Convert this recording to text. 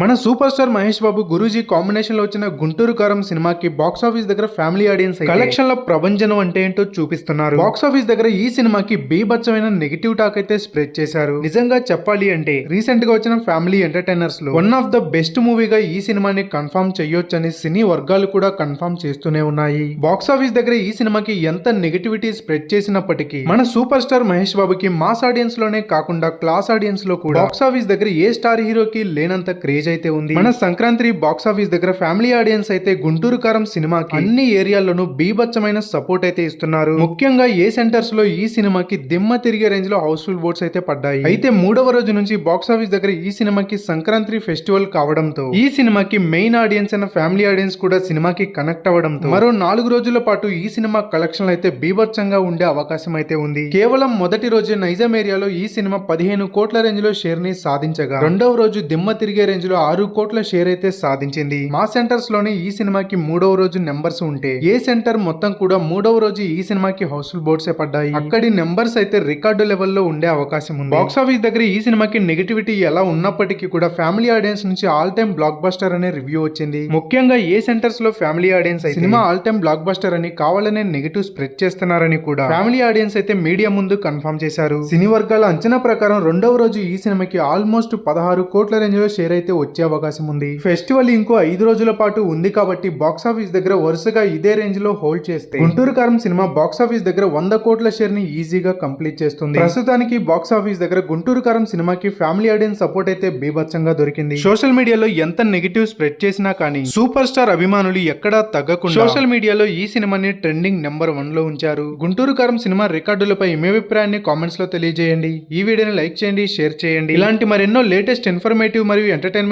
మన super star Mahesh Babu Guruji కాంబినేషన్లో వచ్చిన గుంటూరు కారం సినిమాకి బాక్స్ ఆఫీస్ దగ్గర ఫ్యామిలీ ఆడియన్స్ కలెక్షన్లో ప్రభంజనం అంటే ఏంటో చూపిస్తున్నారు. బాక్స్ ఆఫీస్ దగ్గర ఈ సినిమాకి బీభత్సమైన నెగిటివ్ టాక్ అయితే స్ప్రెడ్ చేశారు. నిజంగా చెప్పాలి అంటే రీసెంట్గా వచ్చిన ఫ్యామిలీ ఎంటర్టైనర్స్లో వన్ ఆఫ్ ద బెస్ట్ మూవీగా ఈ సినిమాని కన్ఫర్మ్ చేయొచ్చని సినీ వర్గాలు కూడా కన్ఫర్మ్ చేస్తూనే ఉన్నాయి. బాక్స్ ఆఫీస్ దగ్గర ఈ సినిమాకి ఎంత నెగిటివిటీ స్ప్రెడ్ చేసినప్పటికీ మన సూపర్ స్టార్ మహేష్ బాబుకి మాస్ ఆడియన్స్లోనే కాకుండా క్లాస్ ఆడియన్స్లో కూడా బాక్స్ ఆఫీస్ దగ్గర ఏ స్టార్ హీరోకి లేనంత క్రేజ్ అయితే ఉంది. మన సంక్రాంతి బాక్స్ ఆఫీస్ దగ్గర ఫ్యామిలీ ఆడియన్స్ అయితే గుంటూరు కారం సినిమాకి అన్ని ఏరియాల్లోనూ బీభత్సమైన సపోర్ట్ అయితే ఇస్తున్నారు. ముఖ్యంగా ఏ సెంటర్స్లో ఈ సినిమాకి దిమ్మ తిరిగే రేంజ్లో హౌస్ఫుల్ బోర్డ్స్ అయితే పడ్డాయి. అయితే మూడవ రోజు నుంచి బాక్స్ ఆఫీస్ దగ్గర ఈ సినిమాకి సంక్రాంతి ఫెస్టివల్ కావడంతో ఈ సినిమాకి మెయిన్ ఆడియన్స్ అయిన ఫ్యామిలీ ఆడియన్స్ కూడా సినిమాకి కనెక్ట్ అవ్వడంతో మరో నాలుగు రోజుల పాటు ఈ సినిమా కలెక్షన్ అయితే బీభత్సంగా ఉండే అవకాశం అయితే ఉంది. కేవలం మొదటి రోజు నైజాం ఏరియాలో ఈ సినిమా పదిహేను కోట్ల రేంజ్లో షేర్ని సాధించగా రెండవ రోజు దిమ్మ తిరిగే రేంజ్ లో ఆరు కోట్ల షేర్ అయితే సాధించింది. మా సెంటర్స్లోనే ఈ సినిమాకి మూడవ రోజు నెంబర్స్ ఉంటే ఏ సెంటర్ మొత్తం కూడా మూడవ రోజు ఈ సినిమాకి హౌస్ఫుల్ బోర్డ్స్ పడ్డాయి? అక్కడి నెంబర్స్ అయితే రికార్డు లెవెల్లో ఉండే అవకాశం ఉంది. బాక్స్ ఆఫీస్ దగ్గర ఈ సినిమాకి నెగిటివిటీ ఎలా ఉన్నప్పటికీ కూడా ఫ్యామిలీ ఆడియన్స్ నుంచి ఆల్ టైమ్ బ్లాక్ బస్టర్ అనే రివ్యూ వచ్చింది. ముఖ్యంగా ఏ సెంటర్స్లో ఫ్యామిలీ ఆడియన్స్ అయితే cinema all time blockbuster అని కావాలనే నెగిటివ్ స్ప్రెడ్ చేస్తున్నారని కూడా ఫ్యామిలీ ఆడియన్స్ అయితే మీడియా ముందు కన్ఫర్మ్ చేశారు. సినీ వర్గాల అంచనా ప్రకారం రెండవ రోజు ఈ సినిమాకి ఆల్మోస్ట్ పదహారు కోట్ల రేంజ్లో షేర్ అయితే వచ్చే అవకాశం ఉంది. ఫెస్టివల్ ఇంకో ఐదు రోజుల పాటు ఉంది కాబట్టి బాక్స్ ఆఫీస్ దగ్గర వరుసగా ఇదే రేంజ్లో హోల్డ్ చేస్తే గుంటూరు కారం సినిమా బాక్స్ ఆఫీస్ దగ్గర వంద కోట్ల షేర్ని ఈజీగా కంప్లీట్ చేస్తుంది. ప్రస్తుతానికి బాక్స్ ఆఫీస్ దగ్గర గుంటూరు కారం సినిమాకి ఫ్యామిలీ ఆడియన్స్ సపోర్ట్ అయితే బీభత్సంగా దొరికింది. సోషల్ మీడియాలో ఎంత నెగిటివ్ స్ప్రెడ్ చేసినా కానీ సూపర్ స్టార్ అభిమానులు ఎక్కడా తగ్గకుండా సోషల్ మీడియాలో ఈ సినిమాని ట్రెండింగ్ నెంబర్ వన్లో ఉంచారు. గుంటూరు కారం సినిమా రికార్డులపై మీ అభిప్రాయాన్ని కామెంట్స్లో తెలియజేయండి. ఈ వీడియోని లైక్ చేయండి షేర్ చేయండి. ఇలాంటి మరెన్నో లేటెస్ట్ ఇన్ఫర్మేటివ్ మరియు ఎంటర్టైన్మెంట్